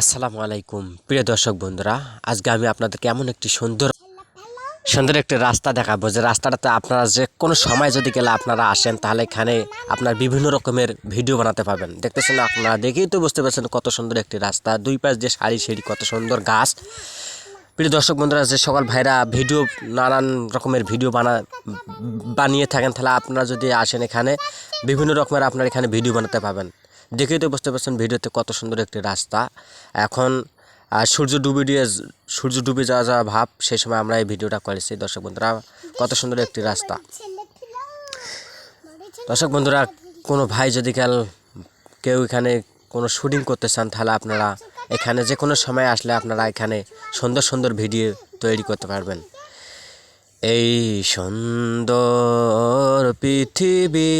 আসসালামু আলাইকুম। প্রিয় দর্শক বন্ধুরা, আজকে আমি আপনাদেরকে এমন একটি সুন্দর সুন্দর একটি রাস্তা দেখাবো। যে রাস্তাটাতে আপনারা যে কোনো সময় যদি গেলে আপনারা আসেন, তাহলে এখানে আপনার বিভিন্ন রকমের ভিডিও বানাতে পারবেন। দেখতেছেন আপনারা, দেখেই তো বুঝতে পারছেন কত সুন্দর একটি রাস্তা। দুই পাশ দিয়ে সারি সারি কত সুন্দর গাছ। প্রিয় দর্শক বন্ধুরা, যে সকল ভাইরা ভিডিও, নানান রকমের ভিডিও বানা, বানিয়ে থাকেন, তাহলে আপনারা যদি আসেন এখানে, বিভিন্ন রকমের আপনার এখানে ভিডিও বানাতে পাবেন দেখেই তো বুঝতে পারছেন ভিডিওতে কত সুন্দর একটি রাস্তা। এখন সূর্য ডুবে দিয়ে, সূর্য ডুবে যাওয়া যাওয়া ভাব, সেই সময় আমরা এই ভিডিওটা করেছি। দর্শক বন্ধুরা, কত সুন্দর একটি রাস্তা। দর্শক বন্ধুরা, কোনো ভাই যদি কাল কেউ এখানে কোনো শুটিং করতে চান, তাহলে আপনারা এখানে যে কোনো সময় আসলে আপনারা এখানে সুন্দর সুন্দর ভিডিও তৈরি করতে পারবেন। এই সুন্দর পৃথিবী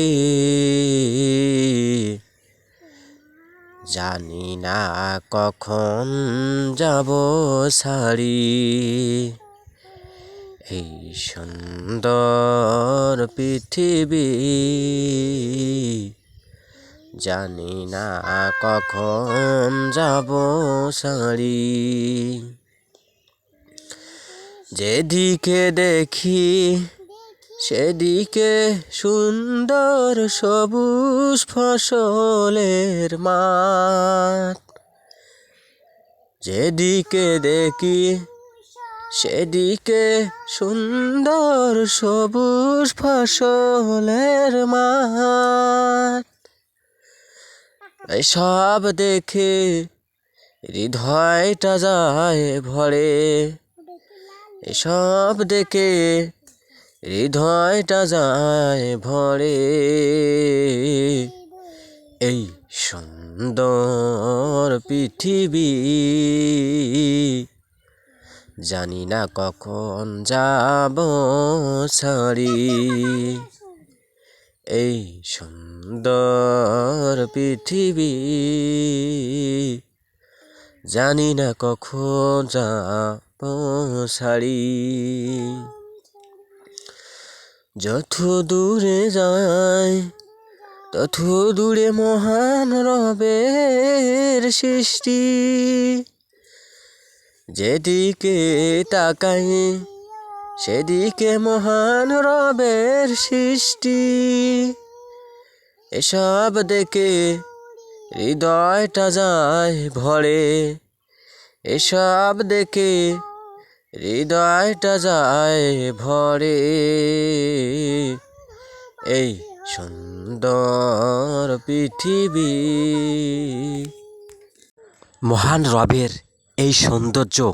জানি না কখন যাব সারি এই সুন্দর পৃথিবী, জানি না কখন যাব সারি যেদিকে দেখি সেদিকে সুন্দর সবুজ ফসলের মাঠ। যেদিকে দেখি, সেদিকে সুন্দর সবুজ ফসলের মাঠ। সব দেখে হৃদয়টা যায় ভরে। এসব দেখে হৃদয়টা যায় ভরে। এই সুন্দর পৃথিবী জানি না কখন যাব সারি এই সুন্দর পৃথিবী জানি না কখন যাব সারি যত দূরে যায়, তত দূরে মহান রবের সৃষ্টি। যেদিকে তাকাই, সেদিকে মহান রবের সৃষ্টি। এসব দেখে হৃদয়টা যায় ভরে, এসব দেখে হৃদয়টা যায় ভরে। এই সুন্দর পৃথিবী। মহান রবের এই সৌন্দর্য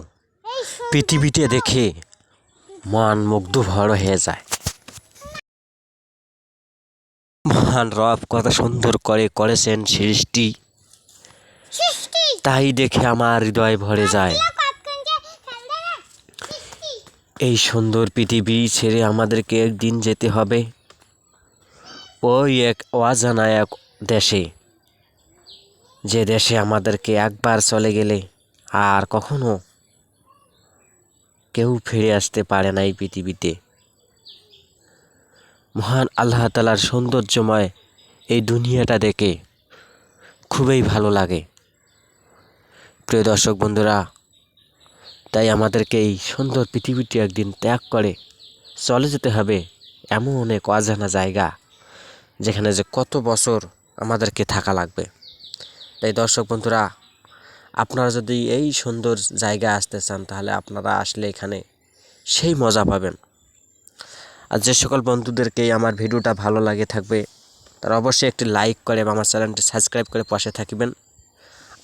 পৃথিবীতে দেখে মন মুগ্ধ ভর হয়ে যায়। মহান রব কত সুন্দর করে করেছেন সৃষ্টি। তাই দেখে আমার হৃদয় ভরে যায়। এই সুন্দর পৃথিবী ছেড়ে আমাদেরকে একদিন যেতে হবে। ওই এক অজানা এক দেশে, যে দেশে আমাদেরকে একবার চলে গেলে আর কখনো কেউ ফিরে আসতে পারে না এই পৃথিবীতে। মহান আল্লাহ তালার সৌন্দর্যময় এই দুনিয়াটা দেখে খুবই ভালো লাগে। প্রিয় দর্শক বন্ধুরা তাই আমাদেরকে এই সুন্দর পৃথিবীটি একদিন ত্যাগ করে চলে যেতে হবে এমন অনেক অজানা জায়গা, যেখানে যে কত বছর আমাদেরকে থাকা লাগবে। তাই দর্শক বন্ধুরা, আপনারা যদি এই সুন্দর জায়গায় আসতে চান, তাহলে আপনারা আসলে এখানে সেই মজা পাবেন। আর যে সকল বন্ধুদেরকে আমার ভিডিওটা ভালো লাগে থাকবে, তারা অবশ্যই একটি লাইক করে এবং আমার চ্যানেলটি সাবস্ক্রাইব করে পাশে থাকবেন।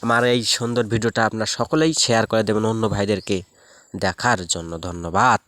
আমার এই সুন্দর ভিডিওটা আপনার সকলেই শেয়ার করে দেবেন অন্য ভাইদেরকে দেখার জন্য ধন্যবাদ।